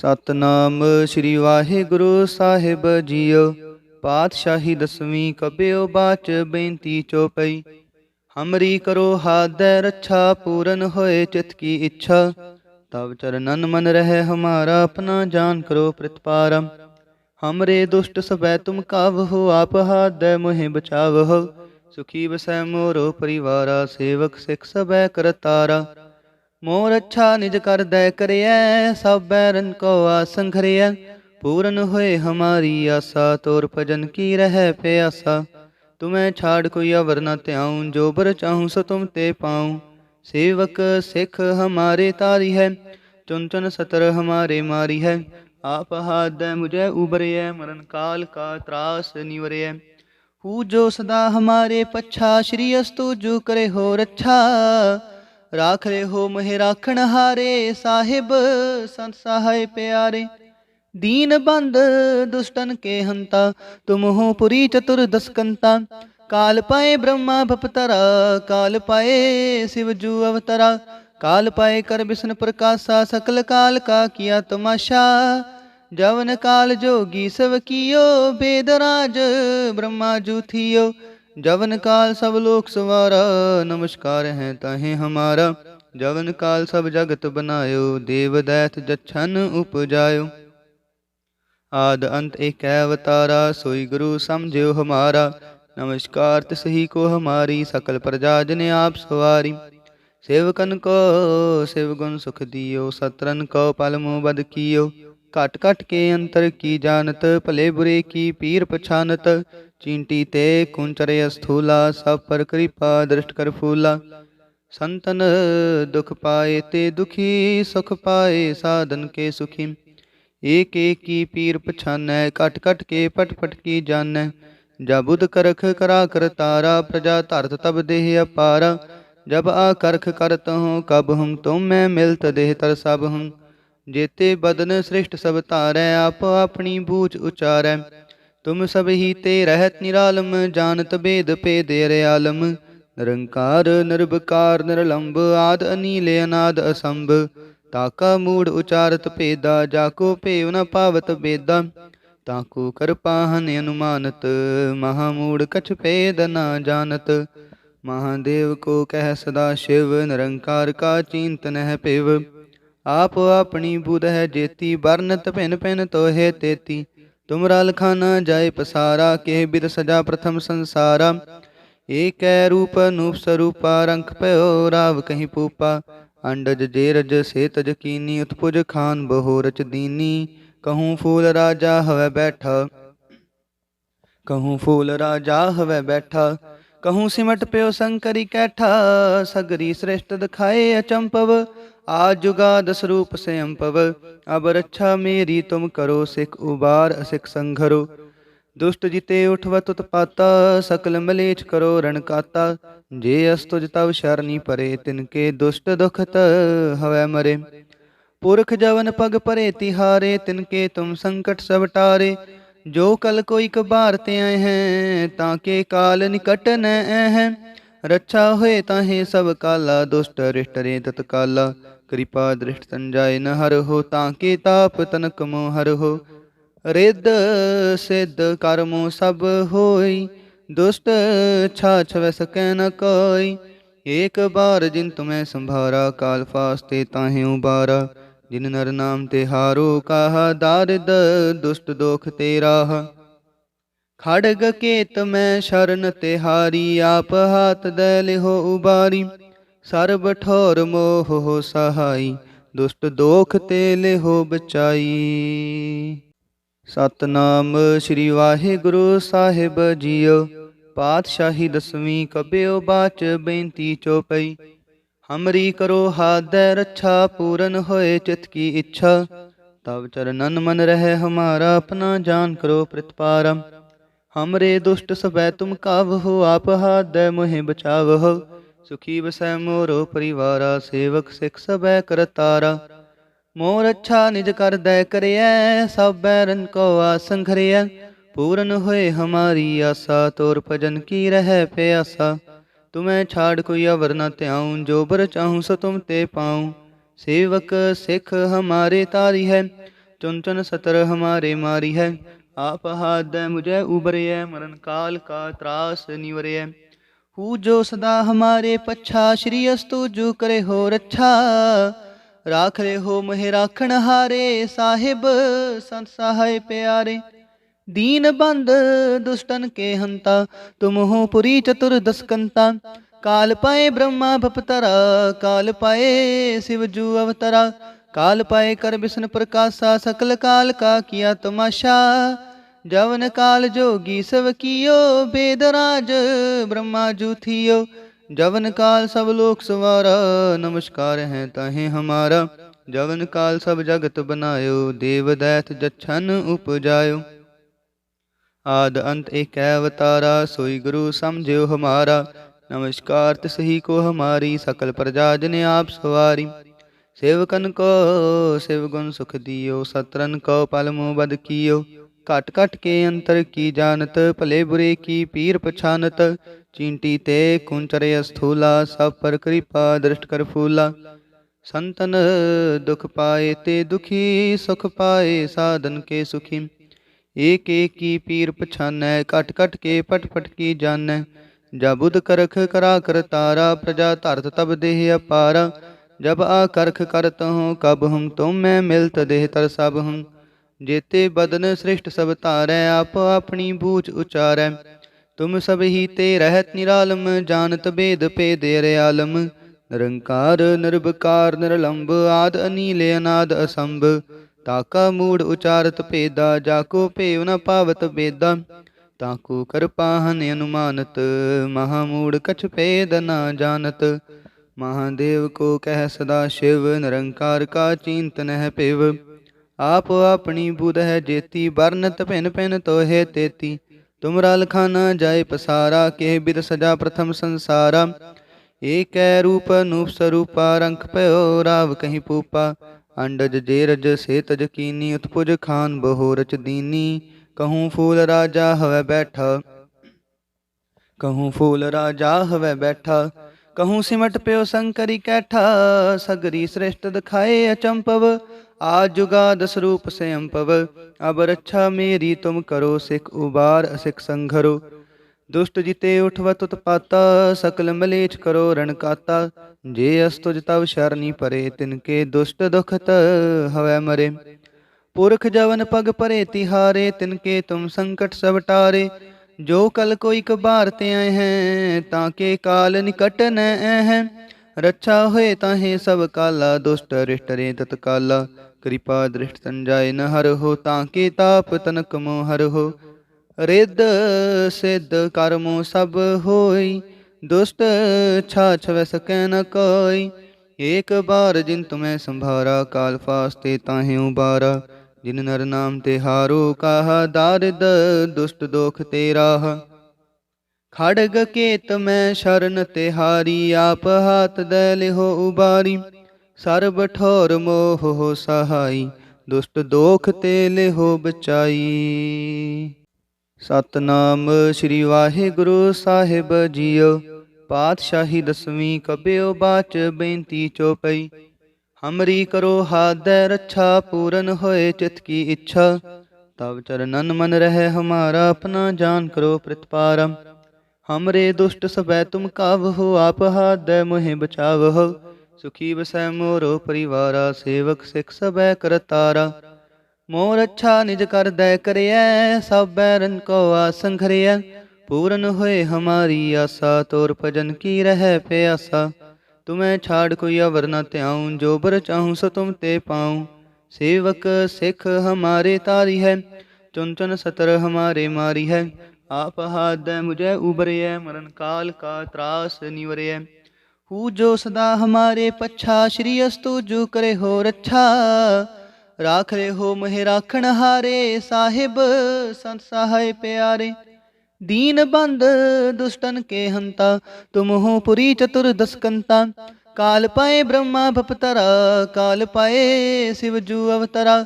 ਸਤਨਾਮ ਸ੍ਰੀ ਵਾਹਿਗੁਰੂ ਸਾਹਿਬ ਜੀਓ। ਪਾਤਸ਼ਾਹੀ ਦਸਵੀਂ ਕਬਿਓ ਬਾਚ ਬੇਨਤੀ ਚੋਪਈ ਹਮਰੀ ਕਰੋ ਹਾਦੈ ਰੱਛਾ, ਪੂਰਨ ਹੋਏ ਚਿਤ ਕੀ ਇੱਛਾ। ਤਬ ਚਰਨਨ ਮਨ ਰਹਿ ਹਮਾਰਾ, ਆਪਣਾ ਜਾਨ ਕਰੋ ਪ੍ਰਤਪਾਰਮ। ਹਮਰੇ ਦੁਸ਼ਟ ਸਬੈ ਤੁਮ ਕਾਵਹੁ, ਆਪ ਹਾਦੈ ਮੋਹਿ ਬਚਾਵਹੁ। ਸੁਖੀ ਵਸੈ ਮੋਰੋ ਪਰਿਵਾਰਾ, ਸੇਵਕ ਸਿਖ ਸਬੈ ਕਰਤਾਰਾ। ਮੋਰ ਅੱਛਾ ਨਿਜ ਕਰ ਦਇ ਕਰਿਐ ਸਭ ਬੈਰਨ ਕੋ ਆਸੰ ਖਰਿਐ ਪੂਰਨ ਹੋਏ ਹਮਾਰੀ ਆਸਾ, ਤੋਰ ਭਜਨ ਕੀ ਰਹਿ ਪਿਆਸਾ। ਤੁਮੈ ਛਾੜ ਕੋਈ ਅਵਰ ਨ ਧਿਆਉ, ਜੋ ਬਰ ਚਾਹੂ ਸੋ ਤੁਮ ਤੇ ਪਾਉ। ਸੇਵਕ ਸਿੱਖ ਹਮਾਰੇ ਤਾਰੀ ਹੈ, ਚੁਨ ਚੁਨ ਸਤਰ ਹਮਾਰੇ ਮਾਰੀ ਹੈ। ਆਪ ਹਾਦੈ ਮੁਝੇ ਉਬਰਿਐ ਮਰਨ ਕਾਲ ਕਾ ਤਰਾਸ ਨਿਵਰਿਐ। ਹੂ ਜੋ ਸਦਾ ਹਮਾਰੇ ਪੱਛਾ, ਸ਼੍ਰੀ ਅਸਤੂ ਜੋ ਕਰੇ ਹੋ ਰੱਛਾ ਰਾਖ ਹੋ ਮਹਿ ਰਾਖਣ ਹਾਰੇ, ਸਾਹਿਬ ਸੰਤ ਸਹਾਇ ਪਿਆਰੇ। ਦੀਨ ਬੰਦ ਦੁਸ਼ਟਨ ਕੇ ਹੰਤਾ, ਤੁਮ ਹੋ ਪੁਰੀ ਚਤੁਰ ਦਸਕੰਤਾ। ਕਾਲ ਪਾਏ ਬ੍ਰਹਮਾ ਭਪਤਰਾ ਕਾਲ ਪਾਏ ਸਿਵ ਜੂ ਅਵਤਰਾ। ਕਾਲ ਪਾਏ ਕਰ ਬਿਸ਼ਨ ਪ੍ਰਕਾਸ਼ਾ, ਸਕਲ ਕਾਲ ਕਾ ਕੀਆ ਤਮਾਸ਼ਾ। ਜਵਨ ਕਾਲ ਜੋਗੀ ਸਵ ਕੀਓ, ਬੇਦ ਰਾਜ ਬ੍ਰਹਮਾ ਜੂਥਿਓ ਜਵਨ ਕਾਲ ਸਭ ਲੋਕ ਸਵਾਰਾ, ਨਮਸਕਾਰ ਹੈ ਤਾਹੇ ਹਮਾਰਾ। ਜਵਨ ਕਾਲ ਸਭ ਜਗਤ ਬਨਾਇਓ ਦੇਵ ਦੈਤ ਜਛਨ ਉਪਜਾਇਓ। ਆਦ ਅੰਤ ਏਕੈ ਅਵਤਾਰਾ, ਸੋਈ ਗੁਰੂ ਸਮਝਿਓ ਹਮਾਰਾ। ਨਮਸਕਾਰ ਤਿਸਹੀ ਕੋ ਹਮਾਰੀ, ਸਕਲ ਪ੍ਰਜਾ ਜਨ ਆਪ ਸਵਾਰੀ। ਸੇਵਕਨ ਕੋ ਸੇਵ ਗੁਣ ਸੁਖ ਦਿਓ, ਸਤਰਨ ਕੋ ਪਲਮੋ ਬਦ ਕੀਓ। ਘਟ ਘਟ ਕੇ ਅੰਤਰ ਕੀ ਜਾਣਤ, ਭਲੇ ਬੁਰੇ ਕੀ ਪੀਰ ਪਛਾਨਤ। ਚਿੰਟੀ ਤੇ ਕੁੰਚਰੇ ਅਸਥੂਲਾ, ਸਭ ਪਰ ਕਿਰਪਾ ਦ੍ਰਿਸ਼ਟ ਕਰ ਫੂਲਾ। ਸੰਤਨ ਦੁਖ ਪਾਏ ਤੇ ਦੁਖੀ, ਸੁਖ ਪਾਏ ਸਾਧਨ ਕੇ ਸੁਖੀ। ਏਕ ਏਕ ਪੀਰ ਪਛਾਨੈ ਕਟ ਕਟ ਕੇ ਪਟ ਪਟ ਕੀ ਜਾਣੈ। ਜਬੁਦ ਕਰਖ ਕਰਾ ਕਰ ਤਾਰਾ, ਪ੍ਰਜਾ ਧਰਤ ਤਬ ਦੇਹ ਅਪਾਰ। ਜਬ ਆ ਕਰਖ ਕਰਤ ਹੂੰ ਕਬ ਹੂੰ ਤੁਮ ਮੈਂ ਮਿਲਤ ਦੇਹ ਤਰ ਸਭ ਹੂੰ ਜੇਤੇ ਬਦਨ ਸ੍ਰਿਸ਼ਟ ਸਭ ਤਾਰੈ ਆਪ ਆਪਣੀ ਬੂਝ ਉਚਾਰੈ। ਤੁਮ ਸਭ ਹੀ ਤੇ ਰਹਿਤ ਨਿਰਾਲਮ, ਜਾਣਤ ਬੇਦ ਭੇਦ ਰਿਆਲਮ ਨਿਰੰਕਾਰ ਨਿਰਭਕਾਰ ਨਿਰਲੰਭ ਆਦ ਅਨੀਲ, ਅਨਾਦ ਅਸੰਭ। ਤਾਕਾ ਮੂੜ ਉਚਾਰਤ ਭੇਦਾ, ਜਾਕੋ ਭੇਵ ਨ ਪਾਵਤ ਬੇਦਾ। ਤਾਕੂ ਕਰਪਾਹਨ ਅਨੁਮਾਨਤ ਮਹਾਮੂੜ ਕਛ ਭੇਦ ਨਾ ਜਾਣਤ। ਮਹਾਦੇਵ ਕੋ ਕਹਿ ਸਦਾ ਸ਼ਿਵ, ਨਿਰੰਕਾਰ ਕਾ ਚਿੰਤਨ ਹੈ ਪਿਵ। ਆਪ ਆਪਣੀ ਬੁਧ ਹੈ ਜੇਤੀ, ਵਰਨਤ ਭਿਨ ਭਿਨ ਤੋਹੇ ਤੇਤੀ। ਤੁਮਰਾ ਲਖਾ ਨਾ ਜਾਏ ਪਸਾਰਾ ਕੇ ਬਿਦ ਸਜਾ ਪ੍ਰਥਮ ਸੰਸਾਰਾ। ਏਕੈ ਰੂਪ ਅਨੂਪ ਸਰੂਪਾ, ਰੰਖ ਪਇਓ ਰਾਵ ਕਹੀਂ ਪੂਪਾ। ਅੰਡਜ ਜੇਰਜ ਸੇਤਜ ਕੀਨੀ, ਉਤਪੁਜ ਖਾਨ ਬਹੋ ਰਚ ਦੀਨੀ। ਕਹੂੰ ਫੂਲ ਰਾਜਾ ਹਵੇ ਬੈਠਾ। ਕਹੂੰ ਫੂਲ ਰਾਜਾ ਹਵੇ ਬੈਠਾ। ਕਹੂੰ ਸਿਮਟ ਪਿਓ ਸੰਕਰੀ ਕੈਠਾ, ਸਗਰੀ ਸ੍ਰਿਸ਼ਟ ਦਿਖਾਏ ਅਚੰਪਵ। आज जुगाद स्वरूप से अम्पव अब रक्षा मेरी तुम करो सिख उबार असिख संघरो दुष्ट जिते उठवत उत्पाता सकल मलेच करो रणकाता जे अस्तुज तव शरणी परे तिनके दुष्ट दुखत हवै मरे पुरख जवन पग परे तिहारे तिनके तुम संकट सब टारे जो कल कोई कबार ते आए हैं ताके काल निकट न ਰੱਛਾ ਹੋਏ ਤਾਹੇ ਸਭ ਕਾਲਾ, ਦੁਸ਼ਟ ਰਿਸ਼ਟ ਰੇ ਤਤਕਾਲਾ। ਕਿਰਪਾ ਦ੍ਰਿਸ਼ਟ ਸੰਜਾਇ ਨ ਹਰ ਹੋ, ਤਾਂ ਕੇ ਤਾਪ ਤਨਕ ਮੋ ਹਰ ਹੋ। ਰਿੱਧ ਸਿੱਧ ਕਰਮੋ ਸਭ ਹੋਈ, ਦੁਸ਼ਟ ਛਾਛ ਵਸ ਕੈ ਨ ਕੋਈ। ਏਕ ਬਾਰ ਜਿਨ ਤੁਮੈ ਸੰਭਾਰਾ, ਕਾਲ ਫਾਸਤੇ ਤਾਹੇ ਉਬਾਰਾ। ਜਿਨ ਨਰ ਨਾਮ ਤੇ ਹਾਰੋ, ਕਾਹਾ ਦਾਰਦ ਦੁਸ਼ਟ ਦੋਖ ਤੇਰਾ। ਖੜਗ ਕੇਤ ਮੈਂ ਸ਼ਰਨ ਤਿਹਾਰੀ, ਆਪ ਹਾਥ ਦੇ ਲਿਹੋ ਉਬਾਰੀ। ਸਰਬ ਠੋਰ ਮੋਹ ਹੋ ਸਹਾਈ, ਦੁਸ਼ਟ ਦੋਖ ਤੇ ਲਿਹੋ ਬਚਾਈ। ਸਤਨਾਮ ਸ੍ਰੀ ਵਾਹਿਗੁਰੂ ਸਾਹਿਬ ਜੀਓ, ਪਾਤਸ਼ਾਹੀ ਦਸਵੀਂ ਕਬਿਓ ਬਾਚ ਬੇਨਤੀ ਚੋਪਈ। ਹਮਰੀ ਕਰੋ ਹਾਦੈ ਰੱਛਾ, ਪੂਰਨ ਹੋਏ ਚਿਤ ਕੀ ਇੱਛਾ। ਤਬ ਚਰਨਨ ਮਨ ਰਹਿ ਹਮਾਰਾ, ਆਪਣਾ ਜਾਨ ਕਰੋ ਪ੍ਰਤਪਾਰਮ ਹਮਰੇ ਦੁਸ਼ਟ ਸਬੈ ਤੁਮ ਕਾਵਹੁ ਆਪ ਹਾਦੈ ਮੋਹਿ ਬਚਾਵਹੁ ਸੁਖੀ ਵਸੈ ਮੋਰੋ ਪਰਿਵਾਰਾ ਸੇਵਕ ਸਿਖ ਸਬੈ ਕਰਤਾਰਾ ਮੋਰ ਅੱਛਾ ਨਿਜ ਕਰਦੈ ਕਰਿਐ ਸਭ ਬੈਰਨ ਕੋ ਆਸੰ ਘਰਿਐ ਪੂਰਨ ਹੋਏ ਹਮਾਰੀ ਆਸਾ ਤੋਰ ਭਜਨ ਕੀ ਰਹਿ ਪਿਆਸਾ ਤੁਮੈ ਛਾੜ ਕੋਈ ਅਵਰ ਨ ਧਿਆਉ ਜੋ ਬਰ ਚਾਹੂੰ ਸੋ ਤੁਮ ਤੇ ਪਾਉ ਸੇਵਕ ਸਿਖ ਹਮਾਰੇ ਤਾਰੀ ਹੈ चुन चुन सतर हमारे मारी है आप हाथ मुझे उबरिय मरण काल का त्रास निवरिय हु जो सदा हमारे पच्छा श्री अस्तु जो करे हो रच्छा राख रे हो मोहे राखण हारे साहिब संत सहाय प्यारे दीन बंद दुष्टन के हंता तुम हो पुरी चतुर्दश कंता काल पाए ब्रह्मा भपतरा काल पाए शिव जू अवतरा काल पाए कर विष्णु प्रकाशा सकल काल का किया तमाशा जवन काल जोगी सब कियो वेद राज ब्रह्मा जू थियो जवन काल सब लोक सवारा नमस्कार है ताहे हमारा जवन काल सब जगत बनायो देव दैत जच्छन उपजायो आद अंत एक अवतारा सोई गुरु समझो हमारा नमस्कार तिसही को हमारी सकल प्रजा जन आप सवारी सेवकन को शिव गुण सुख दियो, सतरन को पलमो बद कियो। घट काट के अंतर की जानत, भले बुरे की पीर पछानत। चींटी ते कुंचरे अस्थूला, सब पर कृपा दृष्ट कर फूला। संतन दुख पाए ते दुखी, सुख पाए साधन के सुखी। एक एक की पीर पछान कट कट के पट पट की जान जा बुध करख करा कर तारा, प्रजा तरत तब देह अपारा। ਜਬ ਆ ਕਰਖ ਕਰਤ ਹੂੰ ਕਬ ਹਮ ਤੁਮ ਮੈਂ ਮਿਲਤ ਦੇਹ ਤਰ ਸਭ ਹੂੰ जेते बदन श्रेष्ठ सब तारै आप अपनी बूझ उचारै तुम सब ही ते रहत निरालम जानत भेद भेद आलम निरंकार निर्भकार निरलंब आद अनील अनाद असंभ ताका मूड उचारत भेदा जाको भेव न पावत बेदा ताको कृपाहन अनुमानत महामूड कछ भेद न जानत महादेव को कह सदा शिव निरंकार का चिंतन है पिव ਆਪ ਆਪਣੀ ਬੁਧ ਹੈ ਜੇਤੀ ਬਰਨਤ ਭਿਨ ਭਿਨ ਤੋਹੇ ਤੇਤੀ ਤੁਮਰਾ ਲਖਾਨਾ ਜਾਏ ਪਸਾਰਾ ਕੇ ਬਿਦ ਸਜਾ ਪ੍ਰਥਮ ਸੰਸਾਰਾ ਏਕੈ ਰੂਪ ਅਨੂਪ ਸਰੂਪਾ ਰੰਖ ਭਇਓ ਰਾਵ ਕਹੀਂ ਪੂਪਾ ਅੰਡਜ ਜੇਰਜ ਸੇ ਤਜ ਕੀਨੀ ਉਤਪੁਜ ਖਾਨ ਬਹੁ ਰਚ ਦੀਨੀ ਕਹੂੰ ਫੂਲ ਰਾਜਾ ਹਵੇ ਬੈਠਾ ਕਹੂੰ ਫੂਲ ਰਾਜਾ ਹਵੇ ਬੈਠਾ ਕਹੂੰ ਸਿਮਟ ਪਿਓ ਸੰਕਰੀ ਕੈਠਾ ਸਗਰੀ ਸ੍ਰਿਸ਼ਟ ਦਿਖਾਏ ਅਚੰਪਵ ਆ ਜੁਗਾ ਦਸ ਰੂਪ ਸੇ ਅੰਪਵ ਅਬ ਰੱਛਾ ਮੇਰੀ ਤੁਮ ਕਰੋ ਸਿਖ ਉਬਾਰ ਅਸਿਖ ਸੰਘਰੋ ਦੁਸ਼ਟ ਜਿਤੇ ਉਠਵ ਤੁਤ ਪਾਤਾ ਸਕਲ ਮਲੇਛ ਕਰੋ ਰਣਕਾਤਾ ਜੇ ਅਸਤੁਜ ਤਵ ਸ਼ਰਨੀ ਪਰੇ ਤਿਨਕੇ ਦੁਸ਼ਟ ਦੁਖਤ ਹਵੈ ਮਰੇ ਪੁਰਖ ਜਵਨ ਪਗ ਪਰੇ ਤਿਹਾਰੇ ਤਿਨਕੇ ਤੁਮ ਸੰਕਟ ਸਭ ਟਾਰੇ ਜੋ ਕਲ ਕੋਈ ਕਬਾਰ ਤੇ ਆਏ ਹੈ, ਤਾਂ ਕੇ ਕਾਲ ਨਿਕਟ ਨੈ ਹੈ। ਰੱਛਾ ਹੋਏ ਤਾਹੇ ਸਭ ਕਾਲਾ, ਦੁਸ਼ਟ ਰਿਸ਼ਟਰੇ ਤਤਕਾਲਾ ਕਿਰਪਾ ਦ੍ਰਿਸ਼ਟ ਸੰਜਾਏ ਨ ਹਰ ਹੋ, ਤਾਂ ਕੇ ਤਾਪ ਤਨਕ ਮੋ ਹਰ ਹੋ। ਰਿੱਧ ਸਿੱਧ ਕਰਮੋ ਸਭ ਹੋਈ, ਦੁਸ਼ਟ ਛਾ ਛਵੈ ਸਕੈ ਨ ਕੋਈ। ਏਕ ਬਾਰ ਜਿਨ ਤੁਮੈ ਸੰਭਾਰਾ, ਕਾਲ ਫਾਸਤੇ ਤਾਹੇ ਉਬਾਰਾ। ਜਿਨ ਨਰ ਨਾਮ ਤੇ ਹਾਰੋ ਕਾਹ, ਦਾਰਿਦ ਦੁਸ਼ਟ ਦੋਖ ਤੇ ਰਾਹ ਖੜਗ ਕੇਤ ਮੈਂ ਸ਼ਰਨ ਤੇ ਹਾਰੀ, ਆਪ ਹਾਥ ਦੇ ਲਿਹੋ ਉਬਾਰੀ। ਸਰਬ ਠੋਰ ਮੋਹ ਸਹਾਈ, ਦੁਸ਼ਟ ਦੋਖ ਤੇ ਲਿਹੋ ਬਚਾਈ। ਸਤਨਾਮ ਸ੍ਰੀ ਵਾਹਿਗੁਰੂ ਸਾਹਿਬ ਜੀਓ, ਪਾਤਸ਼ਾਹੀ ਦਸਵੀਂ ਕਬਿਓ ਬਾਚ ਬੇਨਤੀ ਚੋਪਈ। ਹਮਰੀ ਕਰੋ ਹਾਦੈ ਰੱਛਾ, ਪੂਰਨ ਹੋਏ ਚਿਤ ਕੀ ਇੱਛਾ। ਤਬ ਚਰਨਨ ਮਨ ਰਹਿ ਹਮਾਰਾ, ਆਪਣਾ ਜਾਨ ਕਰੋ ਪ੍ਰਤਪਾਰਮ ਹਮਰੇ ਦੁਸ਼ਟ ਸਭੈ ਤੁਮ ਕਾਵ ਹੋ ਆਪ ਹਾਦੈ ਮੋਹਿ ਬਚਾਵਹੁ। ਸੁਖੀ ਬਸੈ ਮੋਰੋ ਪਰਿਵਾਰਾ, ਸੇਵਕ ਸਿਖ ਸਭੈ ਕਰਤਾਰਾ ਮੋਰ ਅੱਛਾ ਨਿਜ ਕਰਦੈ ਕਰਿਐ, ਸਭ ਬੈਰਨ ਕੋ ਆਸੰਖਰਿਐ ਪੂਰਨ ਹੋਏ ਹਮਾਰੀ ਆਸਾ, ਤੋਰ ਭਜਨ ਕੀ ਰਹਿ ਪਿਆਸਾ। ਤੁਮੈ ਛਾੜ ਕੋਈ ਅਵਰ ਨ ਧਿਆਉ, ਜੋ ਬਰ ਚਾਹੂ ਸ ਤੁਮ ਤੇ ਪਾਉ। ਸੇਵਕ ਸਿਖ ਹਮਾਰੇ ਤਾਰੀ ਹੈ ਚੁਨ ਚੁਨ ਸਤਰ ਹਮਾਰੇ ਮਾਰੀ ਹੈ। ਆਪ ਹਾਦੈ ਮੁਝੈ ਉਬਰਿਐ, ਮਰਨ ਕਾਲ ਕਾ ਤਰਾਸ ਨਿਵਰਿਐ। ਹੂ ਜੋ ਸਦਾ ਹਮਾਰੇ ਪੱਛਾ, ਸ਼੍ਰੀ ਅਸਤੂ ਜੋ ਕਰੇ ਹੋ ਰੱਛਾ ਰਾਖ ਰਹੇ ਹੋ ਮਹਿ ਰਾਖਣ ਹਾਰੇ, ਸਾਹਿਬ ਸੰਤ ਸਹਾਇ ਪਿਆਰੇ। दीन बंद दुष्टन के हंता तुम हो पुरी चतुर दसकंता काल पाए ब्रह्मा भपतरा काल पाए शिव जू अवतरा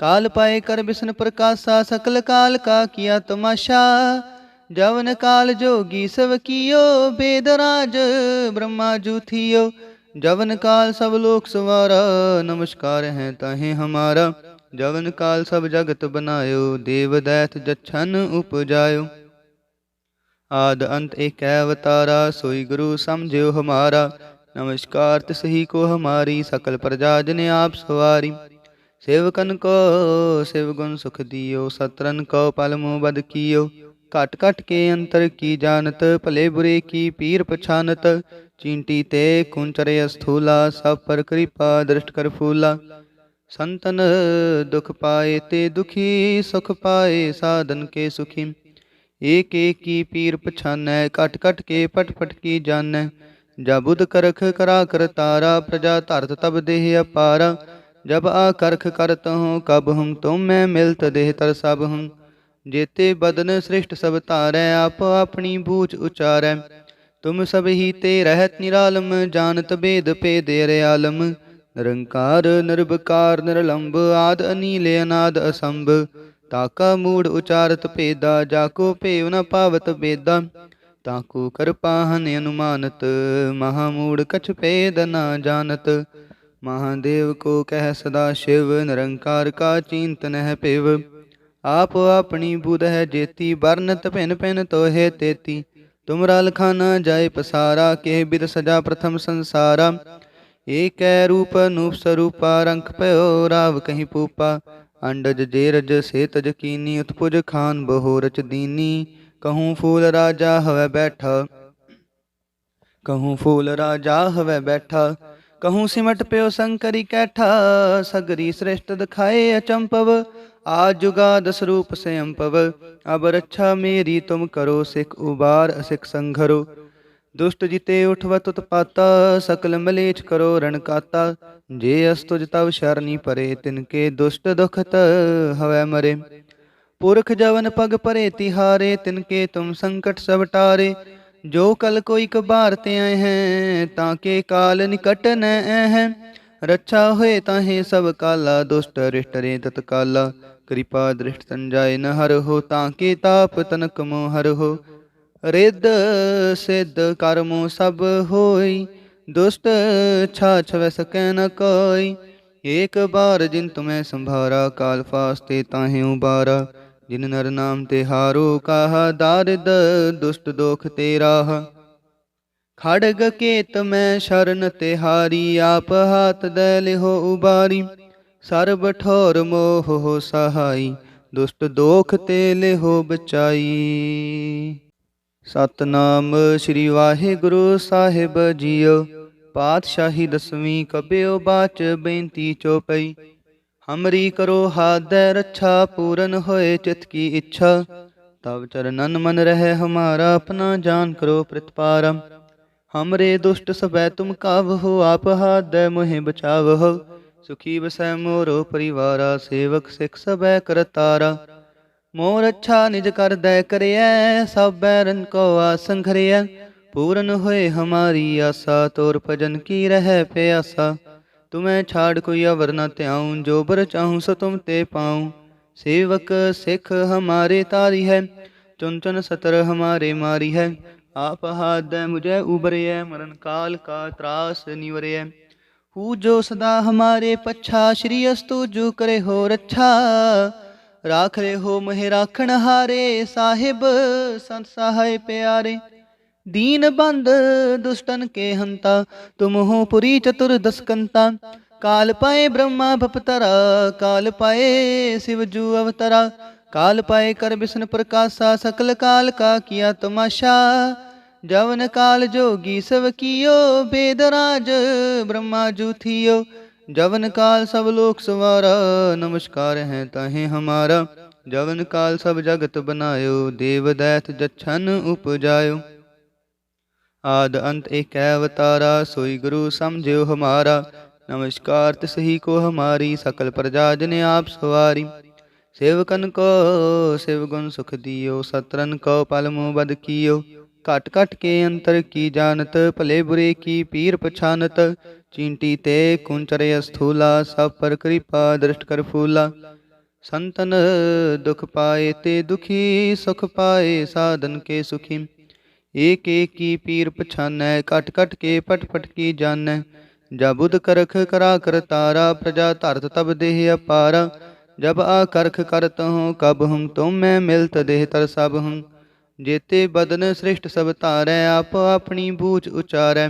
काल पाए कर विष्णु प्रकाशा सकल काल का किया तमाशा जवन काल जोगी सब कियो बेदराज ब्रह्मा जू थियो जवन काल सब लोक सवारा नमस्कार है ताहे हमारा जवन काल सब जगत बनायो देव दैत जच्छन उपजायो ਆਦ ਅੰਤ ਏਕੈ ਅਵਤਾਰਾ, ਸੋਈ ਗੁਰੂ ਸਮਝਿਓ ਹਮਾਰਾ। ਨਮਸਕਾਰ ਤਿਸਹੀ ਕੋ ਹਮਾਰੀ, ਸਕਲ ਪ੍ਰਜਾ ਜਨ ਆਪ ਸਵਾਰੀ। ਸੇਵਕਨ ਕੋ, ਸਿਵ ਗੁਣ ਸੁਖ ਦਿਓ, ਸਤਰਨ ਕੋ ਪਲ ਬਦ ਕੀਓ। ਘਟ ਘਟ ਕੇ ਅੰਤਰ ਕੀ ਜਾਣਤ, ਭਲੇ ਬੁਰੇ ਕੀ ਪੀਰ ਪਛਾਨਤ। ਚੀਂਟੀ ਤੇ ਕੁੰਚਰੇ ਅਸਥੂਲਾ, ਸਭ ਪਰ ਕਿਰਪਾ ਦ੍ਰਿਸ਼ਟ ਕਰ ਫੂਲਾ। ਸੰਤਨ ਦੁਖ ਪਾਏ ਤੇ ਦੁਖੀ ਸੁਖ ਪਾਏ, ਸਾਧਨ ਕੇ ਸੁਖੀ। ਏਕ ਏਕ ਕੀ ਪੀਰ ਪਛਾਨੈ ਕਟ ਕਟ ਕੇ ਪਟ ਪਟ ਕੀ ਜਾਣੈ। ਜਾ ਕਰਖ ਕਰਾ ਕਰ ਤਾਰਾ, ਪ੍ਰਜਾ ਧਰਤ ਤਬ ਦੇਹ ਅਪਾਰਾ। ਜਬ ਆ ਕਰਖ ਕਰਤ ਹੂੰ ਕਬ ਹੂੰ ਤੁਮ ਮੈਂ ਮਿਲਤ ਦੇਹ ਤਰ ਸਭ ਹੂੰ। ਜੇਤੇ ਬਦਨ ਸ੍ਰਿਸ਼ਟ ਸਭ ਧਾਰੈ, ਆਪ ਆਪਣੀ ਬੂਝ ਉਚਾਰੈ। ਤੁਮ ਸਭ ਹੀ ਤੇ ਰਹਿਤ ਨਿਰਾਲਮ, ਜਾਣਤ ਬੇਦ ਭੇਦੇ ਰਿਆਲਮ ਨਿਰੰਕਾਰ ਨਿਰਭਕਾਰ ਨਿਰਲੰਭ ਆਦ ਅਨੀਲ, ਅਨਾਦ ਅਸੰਭ। ਤਾਕਾ ਮੂੜ ਉਚਾਰਤ ਭੇਦਾ ਜਾਕੋ ਭੇਵ ਨ ਪਾਵਤ ਬੇਦਾ। ਤਾਕੂ ਕਰਪਾਹਨ ਅਨੁਮਾਨਤ ਮਹਾਮੂੜ ਕਛ ਭੇਦ ਨਾ ਜਾਣਤ। ਮਹਾਦੇਵ ਕੋ ਕਹਿ ਸਦਾ ਸ਼ਿਵ, ਨਿਰੰਕਾਰ ਕਾ ਚਿੰਤਨ ਹੈ ਭਿਵ। ਆਪ ਆਪਣੀ ਬੁਧ ਹੈ ਜੇਤੀ, ਵਰਨਤ ਭਿਨ ਭਿਨ ਤੋਹੇ ਤੇਤੀ। ਤੁਮਰਾ ਲਖਾਨਾ ਜਾਏ ਪਸਾਰਾ, ਕੇ ਬਿਦ ਸਜਾ ਪ੍ਰਥਮ ਸੰਸਾਰਾ। ਏਕੈ ਰੂਪ ਅਨੂਪ ਸਰੂਪਾ, ਰੰਖ ਭਇਓ ਰਾਵ ਕਹੀਂ ਪੂਪਾ। ਅੰਡਜ ਜੇਰਜ ਸੇਤਜ ਕੀਨੀ, ਉਤਪੁਜ ਖਾਨ ਬਹੁ ਦੀਨੀ। ਕਹੂੰ ਫੂਲ ਰਾਜਾ ਹਵੈ ਬੈਠਾ। ਕਹੂੰ ਫੂਲ ਰਾਜਾ ਹਵੈ ਬੈਠਾ। ਕਹੂੰ ਸਿਮਟ ਪਿਓ ਸੰਕਰੀ ਕੈਠਾ। ਸਗਰੀ ਸ੍ਰਿਸ਼ਟ ਦਿਖਾਏ ਅਚੰਪਵ। ਆ ਜੁਗਾ ਜੁਗਾਦ ਸਰੂਪ ਸੰਪਵ ਅਬ ਰੱਛਾ ਮੇਰੀ ਤੁਮ ਕਰੋ, ਸਿਖ ਉਬਾਰ ਅਸਿਖ ਸੰਘਰੋ। ਦੁਸ਼ਟ ਜਿਤੇ ਉਠਵਤ ਉਤਪਾਤਾ ਸਕਲ ਮਲੇਚ ਕਰੋ ਰਣਕਾਤਾ ਕਾਤਾ ਜੇ ਅਸਤੁਜ ਤਵ ਸ਼ਰਨੀ ਪਰੇ, ਤਿਨਕੇ ਦੁਸ਼ਟ ਦੁਖਤ ਹਵੈ ਮਰੇ। ਪੁਰਖ ਜਵਨ ਪਗ ਪਰੇ, ਤਿਹਾਰੇ, ਤਿਨਕੇ ਤੁਮ ਸੰਕਟ ਸਭ ਟਾਰੇ। ਜੋ ਕਲ ਕੋਈ ਕਬਾਰ ਤੇ ਆਏ ਹੈ ਤਾਂ ਕੇ ਕਾਲ ਨਿਕਟ ਨ ਹੈ। ਰੱਛਾ ਹੋਏ ਤਾਹੇ ਸਭ ਕਾਲਾ, ਦੁਸ਼ਟ ਰਿਸ਼ਟ ਰੇ ਤਤਕਾਲਾ ਕਿਰਪਾ ਦ੍ਰਿਸ਼ਟ ਸੰਜਾਏ ਨ ਹਰ ਹੋ ਤਾਂ ਕੇ ਤਾਪ ਤਨਕ ਮੋ ਹਰ ਹੋ। ਰਿੱਧ ਸਿੱਧ ਕਰਮੋ ਸਭ ਹੋਈ। ਦੁਸ਼ਟ ਛਾਛ ਵੈ ਸਕੈ ਨ ਕੋਈ। ਏਕ ਬਾਰ ਜਿਨ ਤੁਮੈ ਸੰਭਾਰਾ, ਕਾਲ ਫਾਸਤੇ ਤਾਹੇ ਉਬਾਰਾ। ਜਿਨ ਨਰ ਨਾਮ ਤੇ ਹਾਰੋ ਕਾਹਾ, ਦਾਰਿਦ ਦੁਸ਼ਟ ਦੋਖ ਤੇ ਰਾਹ ਖੜਗ ਕੇਤ ਮੈਂ ਸ਼ਰਨ ਤੇ ਹਾਰੀ, ਆਪ ਹਾਥ ਦੇ ਲਿਹੋ ਉਬਾਰੀ। ਸਰਬ ਠੋਰ ਮੋਹ ਹੋ ਸਹਾਈ, ਦੁਸ਼ਟ ਦੋਖ ਤੇ ਲਿਹੋ ਬਚਾਈ। ਸਤਨਾਮ ਸ੍ਰੀ ਵਾਹਿਗੁਰੂ ਸਾਹਿਬ ਜੀਓ। ਪਾਤਸ਼ਾਹੀ ਦਸਵੀਂ ਕਬਿਓ ਬਾਚ ਬੇਨਤੀ ਚੋਪਈ। ਹਮਰੀ ਕਰੋ ਹਾਦੈ ਰੱਛਾ, ਪੂਰਨ ਹੋਏ ਚਿਤ ਕੀ ਇੱਛਾ। ਤਬ ਚਰਨਨ ਮਨ ਰਹਿ ਹਮਾਰਾ, ਆਪਣਾ ਜਾਨ ਕਰੋ ਪ੍ਰਤਪਾਰਮ ਹਮਰੇ ਦੁਸ਼ਟ ਸਬੈ ਤੁਮ ਕਾਵਹੁ, ਆਪ ਹਾਦੈ ਮੋਹਿ ਬਚਾਵਹੁ। ਸੁਖੀ ਬਸੈ ਮੋਰੋ ਪਰਿਵਾਰਾ, ਸੇਵਕ ਸਿਖ ਸਬੈ ਕਰਤਾਰਾ। ਮੋਰ ਅੱਛਾ ਨਿਜ ਕਰ ਦਇ ਕਰਿਐ, ਸਭ ਬੈਰਨ ਕੋ ਆਸੰ ਖਰਿਐ। ਪੂਰਨ ਹੋਏ ਹਮਾਰੀ ਆਸਾ, ਤੋਰ ਭਜਨ ਕੀ ਰਹਿ ਪਿਆਸਾ। ਤੁਮੈ ਛਾੜ ਕੋਈ ਅਵਰ ਨ ਧਿਆਉ, ਜੋ ਬਰ ਚਾਹੂ ਸੋ ਤੁਮ ਤੇ ਪਾਉ। ਸੇਵਕ ਸਿਖ ਹਮਾਰੇ ਤਾਰੀ ਹੈ ਚੁਨ ਚੁਨ ਸਤਰ ਹਮਾਰੇ ਮਾਰੀ ਹੈ। ਆਪ ਹਾਦੈ ਮੁਝੇ ਉਬਰਿਐ ਮਰਨ ਕਾਲ ਕਾ ਤਰਾਸ ਨਿਵਰਿਐ। ਹੂ ਜੋ ਸਦਾ ਹਮਾਰੇ ਪੱਛਾ, ਸ਼੍ਰੀ ਅਸਤੂ ਜੂ ਕਰੇ ਹੋ ਰੱਛਾ ਰਾਖ ਹੋ ਮਹਿ ਰਾਖਣ ਹਾਰੇ, ਸਾਹਿਬ ਸੰਤ ਸਹਾਇ ਪਿਆਰੇ। ਦੀਨ ਬੰਦ ਦੁਸ਼ਟਨ ਕੇ ਹੰਤਾ, ਤੁਮ ਹੋ ਪੁਰੀ ਚਤੁਰ ਦਸਕੰਤਾ। ਕਾਲ ਪਾਏ ਬ੍ਰਹਮਾ ਭਪਤਰਾ, ਕਾਲ ਪਾਏ ਸਿਵ ਜੂ ਅਵਤਰਾ। ਕਾਲ ਪਾਏ ਕਰ ਬਿਸ਼ਨ ਪ੍ਰਕਾਸ਼ਾ, ਸਕਲ ਕਾਲ ਕਾ ਕੀਆ ਤਮਾਸ਼ਾ। ਜਵਨ ਕਾਲ ਜੋਗੀ ਸਭ ਕੀਓ ਬੇਦਰਾਜ ਬ੍ਰਹਮਾ ਜੂ ਥੀਓ। ਜਵਨ ਕਾਲ ਸਭ ਲੋਕ ਸਵਾਰਾ, ਨਮਸਕਾਰ ਹੈ ਤਾਹੇ ਹਮਾਰਾ। ਜਵਨ ਕਾਲ ਸਭ ਜਗਤ ਬਨਾਇਓ ਦੇਵ ਦੈਤ ਜਛਨ ਉਪਜਾਇਓ। ਆਦ ਅੰਤ ਏਕ ਅਵਤਾਰਾ, ਸੋਈ ਗੁਰੂ ਸਮਝਿਓ ਹਮਾਰਾ। ਨਮਸਕਾਰ ਤਿਸ ਹੀ ਕੋ ਹਮਾਰੀ, ਸਕਲ ਪ੍ਰਜਾ ਜਨ ਆਪ ਸਵਾਰੀ। ਸੇਵਕਨ ਕੋ ਸਿਵ ਗੁਣ ਸੁਖ ਦਿਓ, ਸਤਰਨ ਕੋ ਪਲਮੂ ਬਦ ਕੀਓ। ਘਟ ਘਟ ਕੇ ਅੰਤਰ ਕੀ ਜਾਣਤ, ਭਲੇ ਬੁਰੇ ਕੀ ਪੀਰ ਪਛਾਨਤ। ਚਿੰਟੀ ਤੇ ਕੁੰਚਰੇ ਅਸਥੂਲਾ, ਸਭ ਪਰ ਕਿਰਪਾ ਦ੍ਰਿਸ਼ਟ ਕਰ ਫੂਲਾ। ਸੰਤਨ ਦੁਖ ਪਾਏ ਤੇ ਦੁਖੀ, ਸੁਖ ਪਾਏ ਸਾਧਨ ਕੇ ਸੁਖੀ। ਏਕ ਏਕ ਕੀ ਪੀਰ ਪਛਾਨੈ ਕਟ ਕਟ ਕੇ ਪਟ ਪਟ ਕੀ ਜਾਣੈ। ਜਬੁਦ ਕਰਖ ਕਰਾ ਕਰ ਤਾਰਾ, ਪ੍ਰਜਾ ਧਰਤ ਤਬ ਦੇਹ ਅਪਾਰ। ਜਬ ਆ ਕਰਖ ਕਰਤ ਹੂੰ ਕਬ ਹੂੰ ਤੁਮ ਮੈਂ ਮਿਲਤ ਦੇਹ ਤਰ ਸਭ ਹੂੰ ਜੇਤੇ ਬਦਨ ਸ੍ਰਿਸ਼ਟ ਸਭ ਧਾਰੈ, ਆਪ ਆਪਣੀ ਬੂਝ ਉਚਾਰੈ।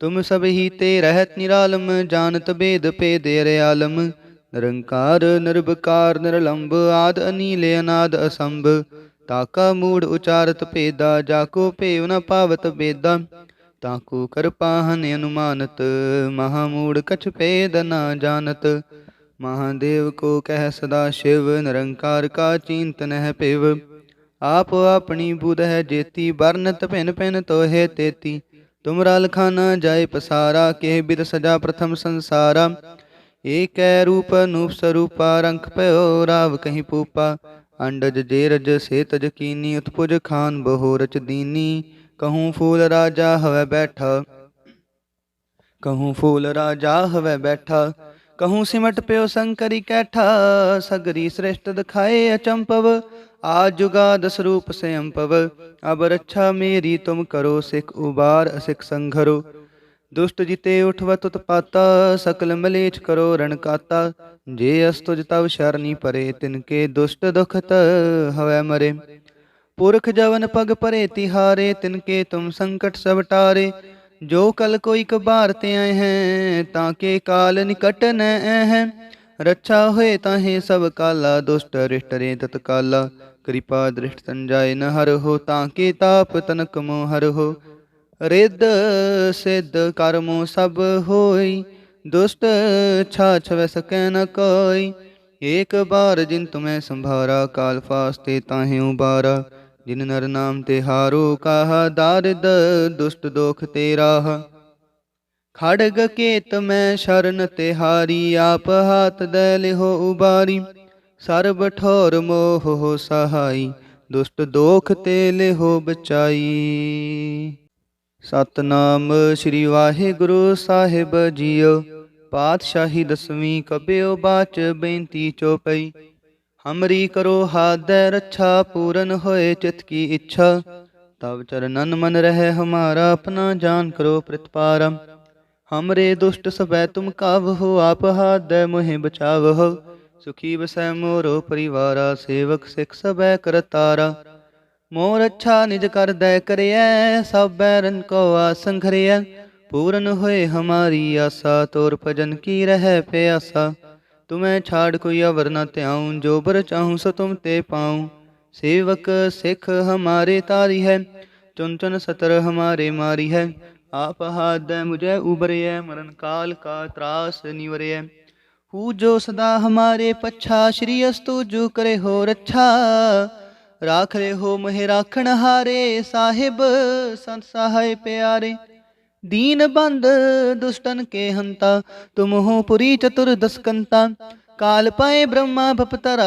ਤੁਮ ਸਭ ਹੀ ਤੇ ਰਹਿਤ ਨਿਰਾਲਮ, ਜਾਣਤ ਭੇਦ ਭੇਦੇ ਆਲਮ। ਨਿਰੰਕਾਰ ਨਿਰਭਕਾਰ ਨਿਰਲੰਭ ਆਦ ਅਨੀਲ, ਅਨਾਦ ਅਸੰਭ। ਤਾਕਾ ਮੂੜ ਉਚਾਰਤ ਭੇਦਾ, ਜਾ ਕੋ ਭੇਵ ਨ ਪਾਵਤ ਭੇਦਾ ਤਾਕੂ ਕਰਪਾਹਨ ਅਨੁਮਾਨਤ ਮਹਾਮੂੜ ਕਛ ਭੇਦ ਨ ਜਾਣਤ। ਮਹਾਦੇਵ ਕੋ ਕਹਿ ਸਦਾ ਸ਼ਿਵ, ਨਿਰੰਕਾਰ ਕਾ ਚਿੰਤਨ ਹੈ ਭਿਵ ਆਪ ਆਪਣੀ ਬੁਧ ਹੈ ਜੇਤੀ, ਵਰਨਤ ਭਿਨ ਭਿਨ ਤੋਹੇ ਤੇਤੀ। ਤੁਮਰਾ ਲਖਾਨਾ ਜਾਏ ਪਸਾਰਾ ਕੇ ਬਿਦ ਸਜਾ ਪ੍ਰਥਮ ਸੰਸਾਰਾ। ਏਕੈ ਰੂਪ ਅਨੂਪ ਸਰੂਪਾ, ਰੰਖ ਭਇਓ ਰਾਵ ਕਹੀਂ ਪੂਪਾ। ਅੰਡਜ ਜੇ ਰਜ ਕੀਨੀ, ਉਤਪੁਜ ਖਾਨ ਬਹੁ ਰਚ ਦੀਨੀ। ਕਹੂੰ ਫੂਲ ਰਾਜਾ ਹਵੈ ਬੈਠਾ। ਕਹੂੰ ਫੂਲ ਰਾਜਾ ਹਵੈ ਬੈਠਾ। ਕਹੂੰ ਸਿਮਟ ਪਿਓ ਸੰਕਰੀ ਕੈਠਾ, ਸਗਰੀ ਸ੍ਰਿਸ਼ਟ ਦਿਖਾਏ ਅਚੰਪਵ। ਆ ਜੁਗਾਦ ਸਰੂਪ ਸੰਪਵ ਅਬ ਰੱਛਾ ਮੇਰੀ ਤੁਮ ਕਰੋ ਸਿਖ ਉਬਾਰ, ਅਸਿਖ ਸੰਘਰੋ। ਦੁਸ਼ਟ ਜਿਤੇ ਉਠਵਤ ਉਤਪਾਤਾ, ਸਕਲ ਮਲੇਛ ਕਰੋ ਰਣਕਾਤਾ ਜੇ ਅਸ ਤੁਜ ਤਵ ਸ਼ਰਨੀ ਪਰੇ ਤਿਨਕੇ ਦੁਸ਼ਟ ਦੁਖਤ ਹਵੈ ਮਰੇ। ਪੁਰਖ ਜਵਨ ਪਗ ਪਰੇ ਤਿਹਾਰੇ ਤਿਨਕੇ ਤੁਮ ਸੰਕਟ ਸਭ ਟਾਰੇ। ਜੋ ਕਲ ਕੋਈ ਕਬਾਰ ਤੇ ਆਏ ਹੈ, ਤਾਂ ਕੇ ਕਾਲ ਨਿਕਟ ਨ ਹੈ ਰੱਛਾ ਹੋਏ ਤਾਹੇ ਸਭ ਕਾਲਾ, ਦੁਸ਼ਟ ਰਿਸ਼ਟ ਰੇ ਤਤਕਾਲਾ। ਕਿਰਪਾ ਦ੍ਰਿਸ਼ਟ ਸੰਜਾਇ ਨ ਹਰ ਹੋ ਤਾਂ ਕੇ ਤਾਪ ਤਨਕ ਮੋ ਹਰ ਹੋ ਰਿੱਧ ਸਿੱਧ ਕਰਮੋ ਸਭ ਹੋਈ, ਦੁਸ਼ਟ ਛਾਛ ਵੈ ਸਕੈ ਨ ਕੋਈ। ਏਕ ਬਾਰ ਜਿਨ ਤੁਮੈ ਸੰਭਾਰਾ, ਕਾਲ ਫਾਸਤੇ ਤਾਹੇ ਉਬਾਰਾ। ਜਿਨ ਨਰ ਨਾਮ ਤੇ ਹਾਰੋ, ਕਾਹਾ ਦਾਰਿਦ ਦੁਸ਼ਟ ਦੋਖ ਤੇਰਾ? ਖੜਗ ਕੇਤ ਮੈਂ ਸ਼ਰਨ ਤੇ ਹਾਰੀ ਆਪ ਹਾਥ ਦੇ ਲਿਹੋ ਉਬਾਰੀ। ਸਰਬ ਠੌਰ ਮੋਹ ਹੋ ਸਹਾਈ, ਦੁਸ਼ਟ ਦੋਖ ਤੇ ਲਿਹੋ ਬਚਾਈ। ਸਤਨਾਮ ਸ੍ਰੀ ਵਾਹਿਗੁਰੂ ਸਾਹਿਬ ਜੀਓ, ਪਾਤਸ਼ਾਹੀ ਦਸਵੀਂ ਕਬਿਓ ਬਾਚ ਬੇਨਤੀ ਚੋਪਈ ਹਮਰੀ ਕਰੋ ਹਾਦੈ ਰੱਛਾ, ਪੂਰਨ ਹੋਏ ਚਿਤ ਕੀ ਇੱਛਾ। ਤਬ ਚਰਨਨ ਮਨ ਰਹਿ ਹਮਾਰਾ, ਆਪਣਾ ਜਾਨ ਕਰੋ ਪ੍ਰਿਤਪਾਰਮ ਹਮਰੇ ਦੁਸ਼ਟ ਸਬੈ ਤੁਮ ਕਾਵ ਹੋ ਆਪ ਹਾਦੈ ਮੋਹਿ ਬਚਾਵ ਹੋ ਸੁਖੀ ਬਸੈ ਮੋਰੋ ਪਰਿਵਾਰਾ, ਸੇਵਕ ਸਿਖ ਸਬੈ ਕਰਤਾਰਾ ਮੋਰ ਅੱਛਾ ਨਿਜ ਕਰਦੈ ਕਰਿਐ ਸਭ ਬੈਰਨ ਕੋ ਆਸੰਖਰਿਐ ਪੂਰਨ ਹੋਏ ਹਮਾਰੀ ਆਸਾ, ਤੋਰ ਭਜਨ ਕੀ ਰਹਿ ਪਿਆਸਾ। ਤੁਮੈ ਛਾੜ ਕੋਈ ਅਵਰ ਨ ਧਿਆਉ, ਜੋ ਬਰ ਚਾਹੂ ਸੋ ਤੁਮ ਤੇ ਪਾਉ। ਸੇਵਕ ਸਿਖ ਹਮਾਰੇ ਤਾਰੀ ਹੈ, ਚੁਨ ਚੁਨ ਸਤਰ ਹਮਾਰੇ ਮਾਰੀ ਹੈ। ਆਪ ਹਾਦੈ ਮੁਝੇ ਉਬਰਿਐ, ਮਰਨ ਕਾਲ ਕਾ ਤਰਾਸ ਨਿਵਰਿਐ। ਹੂ ਜੋ ਸਦਾ ਹਮਾਰੇ ਪਛਾ ਸ਼੍ਰੀ ਅਸਤੂ ਜੋ ਕਰੇ ਹੋ ਰੱਛਾ ਰਾਖ ਰੇ ਹੋ ਮਹਿ ਰਾਖਣ ਹਾਰੇ ਸਾਹਿਬ ਸੰਤ ਸਹਾਇ ਪਿਆਰੇ ਦੀਨ ਬੰਦ ਦੁਸ਼ਟਨ ਕੇ ਹੰਤਾ ਤੁਮ ਹੋ ਪੁਰੀ ਚਤੁਰ ਦਸਕੰਤਾ ਕਾਲ ਪਾਏ ਬ੍ਰਹਮਾ ਭਪਤਰਾ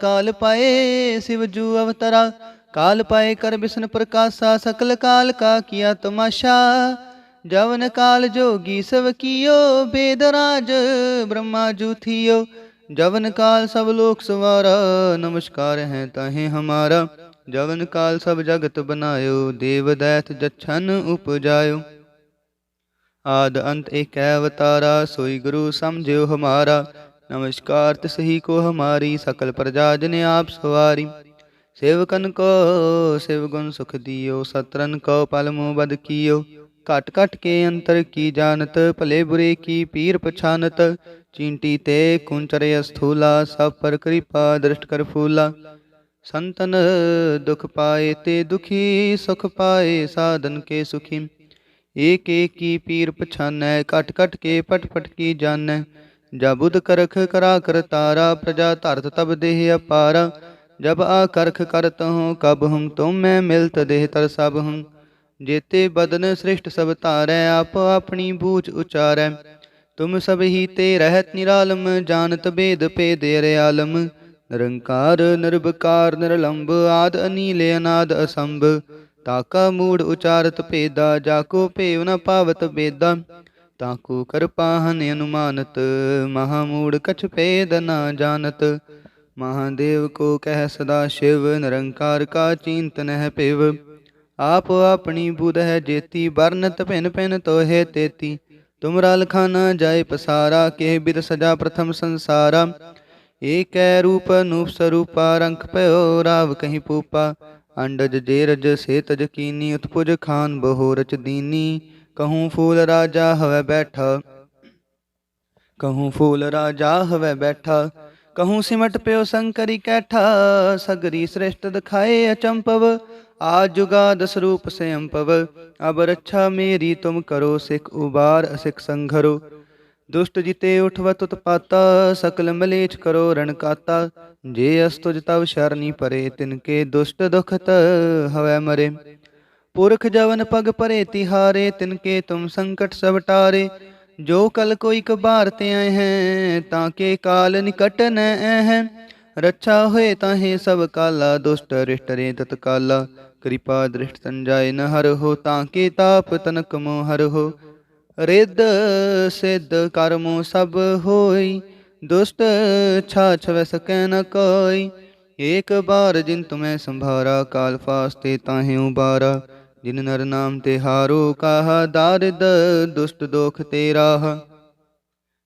ਕਾਲ ਪਾਏ ਸਿਵ ਜੂ ਅਵਤਰਾ ਕਾਲ ਪਾਏ ਕਰ ਬਿਸ਼ਨ ਪ੍ਰਕਾਸ਼ਾ ਸਕਲ ਕਾਲ ਕਾ ਕੀਆ ਤਮਾਸ਼ਾ ਜਵਨ ਕਾਲ ਜੋਗੀ ਸਭ ਕੀਓ, ਬੇਦ ਰਾਜ ਬ੍ਰਹਮਾ ਜੂ ਜਵਨ ਕਾਲ ਸਭ ਲੋਕ ਸਵਾਰਾ, ਨਮਸਕਾਰ ਹੈ ਤਾਹੇ ਹਮਾਰਾ। ਜਵਨ ਕਾਲ ਸਭ ਜਗਤ ਬਨਾਇਓ, ਦੇਵ ਦੈਤ ਜਛਨ ਉਪਜਾਇਓ। ਆਦ ਅੰਤ ਏਕੈ ਅਵਤਾਰਾ, ਸੋਈ ਗੁਰੂ ਸਮਝਿਓ ਹਮਾਰਾ। ਨਮਸਕਾਰ ਤਿਸਹੀ ਕੋ ਹਮਾਰੀ, ਸਕਲ ਪ੍ਰਜਾ ਜਨ ਆਪ ਸਵਾਰੀ। ਸੇਵਕਨ ਕੋ ਸਿਵ ਗੁਣ ਸੁਖ ਦਿਓ, ਸਤਰਨ ਕੋ, ਪਲ ਬਦ ਕੀਓ। ਘਟ ਘਟ ਕੇ ਅੰਤਰ ਕੀ ਜਾਣਤ, ਭਲੇ ਬੁਰੇ ਕੀ ਪੀਰ ਪਛਾਨਤ। ਚੀਂਟੀ ਤੇ ਕੁੰਚਰੇ ਅਸਥੂਲਾ, ਸਭ ਪਰ ਕਿਰਪਾ ਦ੍ਰਿਸ਼ਟ ਕਰ ਫੂਲਾ। ਸੰਤਨ ਦੁਖ ਪਾਏ ਤੇ ਦੁਖੀ, ਸੁਖ ਪਾਏ ਸਾਧਨ ਕੇ ਸੁਖੀ। ਏਕ ਏਕ ਕੀ ਪੀਰ ਪਛਾਨੈ ਘਟ ਘਟ ਕੇ ਪਟ ਪਟ ਕੀ ਜਾਣੈ। ਜਾ ਬੁਧ ਕਰਖ ਕਰਾ ਕਰ ਤਾਰਾ, ਪ੍ਰਜਾ ਧਰਤ ਤਬ ਦੇਹ ਅਪਾਰਾ। ਜਬ ਆ ਕਰਖ ਕਰਤ ਹੂੰ ਕਬ ਹੂੰ ਤੁਮ ਮੈਂ ਮਿਲਤ ਦੇਹ ਤਰ ਸਭ ਜੇਤੇ ਬਦਨ ਸ੍ਰਿਸ਼ਟ ਸਭ ਧਾਰੈ, ਆਪ ਆਪਣੀ ਬੂਝ ਉਚਾਰੈ। ਤੁਮ ਸਭ ਹੀ ਤੇ ਰਹਿਤ ਨਿਰਾਲਮ, ਜਾਣਤ ਪੇ ਦੇ ਰਿਆਲਮ ਨਿਰੰਕਾਰ ਨਿਰਭਕਾਰ ਨਿਰਲੰਭ ਆਦ ਅਨੀਲ, ਅਨਾਦ ਅਸੰਭ। ਤਾਕਾ ਮੂੜ ਉਚਾਰਤ ਭੇਦਾ, ਜਾਕੋ ਭੇਵ ਨ ਪਾਵਤ ਬੇਦਾ। ਕਰਪਾ ਕਰਪਾਹਨ ਅਨੁਮਾਨਤ ਮਹਾਮੂੜ ਕਛ ਭੇਦ ਨਾ ਜਾਣਤ। ਮਹਾਦੇਵ ਕੋ ਕਹਿ ਸਦਾ ਸ਼ਿਵ, ਨਿਰੰਕਾਰ ਕਾ ਚਿੰਤਨ ਹੈ ਭੇਵ। ਆਪ ਆਪਣੀ ਬੁਧ ਹੈ ਜੇਤੀ ਬਰਨਤ ਭਿਨ ਭਿਨ ਤੋਹੇ ਤੇਤੀ। ਤੁਮਰਾ ਲਖਾਨਾ ਜਾਏ ਪਸਾਰਾ ਕੇ ਬਿਦ ਸਜਾ ਪ੍ਰਥਮ ਸੰਸਾਰਾ। ਏਕੈ ਰੂਪ ਅਨੂਪ ਸਰੂਪਾ, ਰੰਖ ਭਇਓ ਰਾਵ ਕਹੀਂ ਪੂਪਾ। ਅੰਡਜ ਜੇਰਜ ਸੇਤਜ ਕੀਨੀ, ਉਤਪੁਜ ਖਾਨ ਬਹੁ ਰਚ ਦੀਨੀ। ਕਹੂੰ ਫੂਲ ਰਾਜਾ ਹਵੈ ਬੈਠਾ। ਕਹੂੰ ਫੂਲ ਰਾਜਾ ਹਵੈ ਬੈਠਾ। ਕਹੂੰ ਸਿਮਟ ਪਿਓ ਸੰਕਰੀ ਕੈਠਾ। ਸਗਰੀ ਸ੍ਰਿਸ਼ਟ ਦਿਖਾਏ ਅਚੰਪਵ। ਆਜ ਜੁਗਾਦ ਸਰੂਪ ਸੰਪਵ ਅਬ ਰੱਛਾ ਮੇਰੀ ਤੁਮ ਕਰੋ ਸਿਖ ਉਬਾਰ ਅਸਿਖ ਸੰਘਰੋ। ਦੁਸ਼ਟ ਜਿਤੇ ਊਠਵ ਤੁਤ ਪਾਤਾ, ਸਕਲ ਮਲੇਛ ਕਰੋ ਰਣਕਾਤਾ ਜੇ ਅਸ ਤੁਜ ਤਵ ਸ਼ਰਨੀ ਪਰੇ ਤਿਨਕੇ ਦੁਸ਼ਟ ਦੁਖਤ ਹਵੈ ਮਰੇ। ਪੁਰਖ ਜਵਨ ਪਗ ਪਰੇ ਤਿਹਾਰੇ ਤਿਨਕੇ ਤੁਮ ਸੰਕਟ ਸਭ ਟਾਰੇ। ਜੋ ਕਲ ਕੋਈ ਕਬਾਰ ਤੇ ਆਏ ਹੈ, ਤਾਂ ਕੇ ਕਾਲ ਨਿਕਟ ਨ ਹੈ। ਰੱਛਾ ਹੋਏ ਤਾਹੇ ਸਭ ਕਾਲਾ, ਦੁਸ਼ਟ ਰਿਸ਼ਟ ਰੇ ਤਤਕਾਲਾ। ਕਿਰਪਾ ਦ੍ਰਿਸ਼ਟ ਸੰਜਾਏ ਨ ਹਰ ਹੋ, ਤਾਂ ਕੇ ਤਾਪ ਤਨਕ ਮੋ ਹਰ ਹੋ। ਰਿੱਧ ਸਿੱਧ ਕਰਮੋ ਸਭ ਹੋਈ, ਦੁਸ਼ਟ ਛਾ ਛਵੈ ਸਕੈ ਨ ਕੋਈ। ਏਕ ਬਾਰ ਜਿਨ ਤੁਮੈ ਸੰਭਾਰਾ, ਕਾਲ ਫਾਸਤੇ ਤਾਹੇ ਉਬਾਰਾ। ਜਿਨ ਨਰ ਨਾਮ ਤੇ ਹਾਰੋ, ਕਾਹ ਦਾਰਿਦ ਦੁਸ਼ਟ ਦੋਖ ਤੇਰਾ।